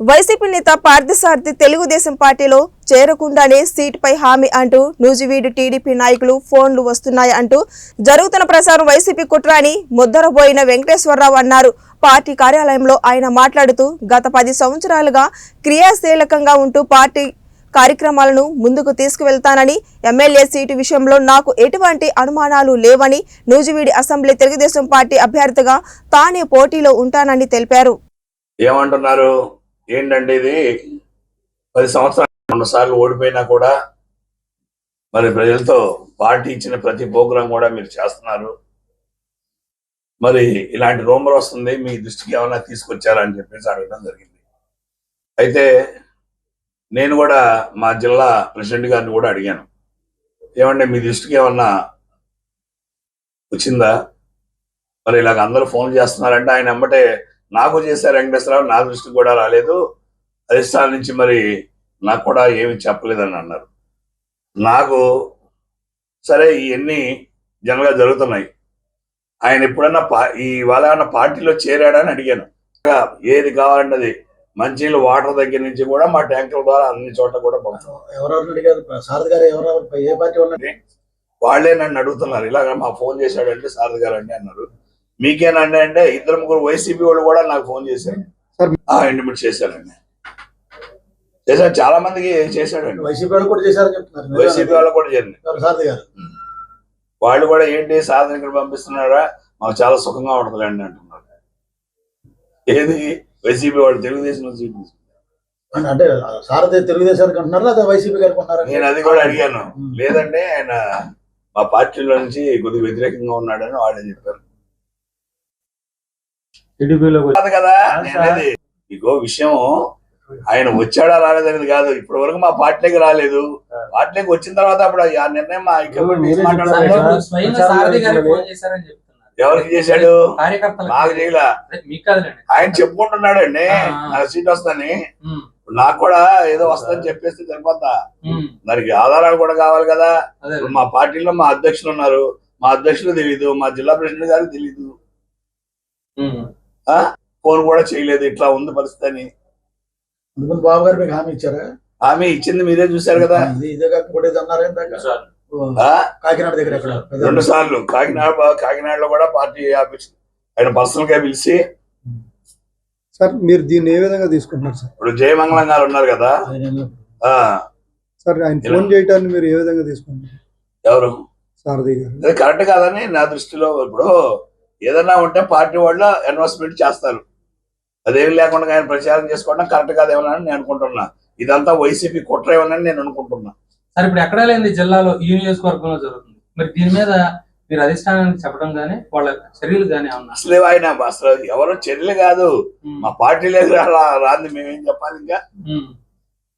YCP నేత పార్థసారథి తెలుగుదేశం పార్టీలో చేరకుండానే సీటుపై హామీ అంటూ నూజివీడు టీడీపీ నాయకులు ఫోన్లు వస్తున్నాయి అంటూ జరుగుతున్న ప్రసారం వైసీపీ కుట్ర అని ముద్దరబోయిన వెంకటేశ్వరరావు అన్నారు. పార్టీ కార్యాలయంలో ఆయన మాట్లాడుతూ గత పది సంవత్సరాలుగా క్రియాశీలకంగా ఉంటూ పార్టీ కార్యక్రమాలను ముందుకు తీసుకువెళ్తానని ఎమ్మెల్యే సీటు విషయంలో నాకు ఎటువంటి అనుమానాలు లేవని నూజివీడి అసెంబ్లీ తెలుగుదేశం పార్టీ అభ్యర్థిగా తానే పోటీలో ఉంటానని తెలిపారు. ఏమంటున్నారు? ఏంటంటే ఇది పది సంవత్సరాలు రెండు సార్లు ఓడిపోయినా కూడా మరి ప్రజలతో పార్టీ ఇచ్చిన ప్రతి ప్రోగ్రాం కూడా మీరు చేస్తున్నారు. మరి ఇలాంటి రూమర్ వస్తుంది మీ దృష్టికి ఏమైనా తీసుకొచ్చారా అని చెప్పేసి అడగడం జరిగింది. అయితే నేను కూడా మా జిల్లా ప్రెసిడెంట్ గారిని కూడా అడిగాను. ఏమంటే మీ దృష్టికి ఏమన్నా వచ్చిందా? మరి ఇలాగ అందరూ ఫోన్ చేస్తున్నారంటే ఆయన అమ్మటే నాకు చేశారు వెంకటేశ్వరరావు నా దృష్టికి కూడా రాలేదు. అధిష్టానం నుంచి మరి నాకు కూడా ఏమి చెప్పలేదని అన్నారు. నాకు సరే ఇవన్నీ జనరల్గా జరుగుతున్నాయి. ఆయన ఎప్పుడన్నా పా ఈ వాళ్ళ ఏమన్నా పార్టీలో చేరాడని అడిగాను. ఏది కావాలంటే అది మంచినీళ్ళు వాటర్ దగ్గర నుంచి కూడా మా ట్యాంకుల ద్వారా అన్ని చోట్ల కూడా పంపుతాం. ఎవరెవరు అడిగారు? సారథి గారు ఎవరెవరు? ఏ పార్టీ వాళ్ళు వాళ్ళే నన్ను అడుగుతున్నారు. ఇలాగ మా ఫోన్ చేశాడంటే సారథి గారు అండి అన్నారు. మీకేనండి అంటే ఇద్దరు ముగ్గురు వైసీపీ వాళ్ళు కూడా నాకు ఫోన్ చేశారు. సార్, ఇంటిమేట్ చేశారండి. చేశారు. చాలా మందికి చేశాడండి. వైసీపీ వాళ్ళు కూడా చేశారని చెప్తున్నారు. వైసీపీ వాళ్ళు కూడా జరిగింది గారు వాళ్ళు కూడా ఏంటి సాధన ఇక్కడ పంపిస్తున్నారా? మాకు చాలా సుఖంగా ఉంటుందండి అంటున్నారు. ఏది? వైసీపీ వాళ్ళు తెలుగుదేశం నుంచి. అంటే సారథి తెలుగుదేశానికి అంటున్నారా లేదా వైసీపీ గారికి ఉన్నారా నేను అది కూడా అడిగాను. లేదంటే ఆయన మా పార్టీలో నుంచి కొద్దిగా వ్యతిరేకంగా ఉన్నాడని వాళ్ళే చెప్పారు. కాదు ఇగో విషయం ఆయన వచ్చాడా రాలేదనేది కాదు. ఇప్పటి వరకు మా పార్టీకి రాలేదు. పార్టీకి వచ్చిన తర్వాత అప్పుడు ఆ నిర్ణయం మా ఎవరికి చేశాడు? నాకు చేయలే. ఆయన చెప్పుకుంటున్నాడు అండి. నాకు సీట్ వస్తుందని. ఉమ్, నాకు కూడా ఏదో వస్తుందని చెప్పేస్తే సరిపోతా దానికి ఆధారాలు కూడా కావాలి కదా. మా పార్టీలో మా అధ్యక్షులు ఉన్నారు. మా అధ్యక్షులు తెలీదు. మా జిల్లా ప్రెసిడెంట్ గారికి తెలీదు. ఉమ్, ఫోన్ కూడా చేయలేదు ఇట్లా ఉంది పరిస్థితి అని. ముందు బాబు గారు మీకు హామీ ఇచ్చారా? ఆమె ఇచ్చింది మీరే చూశారు కదా. ఇది ఇదే కాక కూడా ఇది అన్నారు ఇందాక? ఓ, ఆ? కాకినాడ దగ్గర రెండు సార్లు. కాకినాడ కాకినాడలో కూడా పార్టీ ఆఫీస్ ఆయన పర్సనల్గా పిలిచి. సార్ మీరు దీన్ని ఏ విధంగా తీసుకుంటున్నారు సార్? ఇప్పుడు జయమంగళం గారు ఉన్నారు కదా. సార్ ఆయన ఫోన్ చేయటాన్ని మీరు ఏ విధంగా తీసుకుంటున్నారు? ఎవరు? సారథి గారు. కరెక్ట్ కాదని నా దృష్టిలో ఇప్పుడు ఏదైనా ఉంటే పార్టీ వాళ్ళు అనౌన్స్మెంట్ చేస్తారు. అదేం లేకుండా ఆయన ప్రచారం చేసుకోవడం కరెక్ట్ కాదేమో అని నేను అనుకుంటున్నా. ఇదంతా వైసీపీ కుట్ర ఏమని నేను అనుకుంటున్నా. సరే ఇప్పుడు ఎక్కడా లేని జిల్లాలో ఈ నియోజకవర్గంలో జరుగుతుంది. మరి దీని మీద మీరు అధిష్టానానికి చెప్పడం గానీ వాళ్ళ చర్యలు గానీ ఏమన్నా? అసలు ఆయన అసలు ఎవరు చర్యలు కాదు. మా పార్టీలోకి రా- రాంది మేమేం చెప్పాలి ఇంకా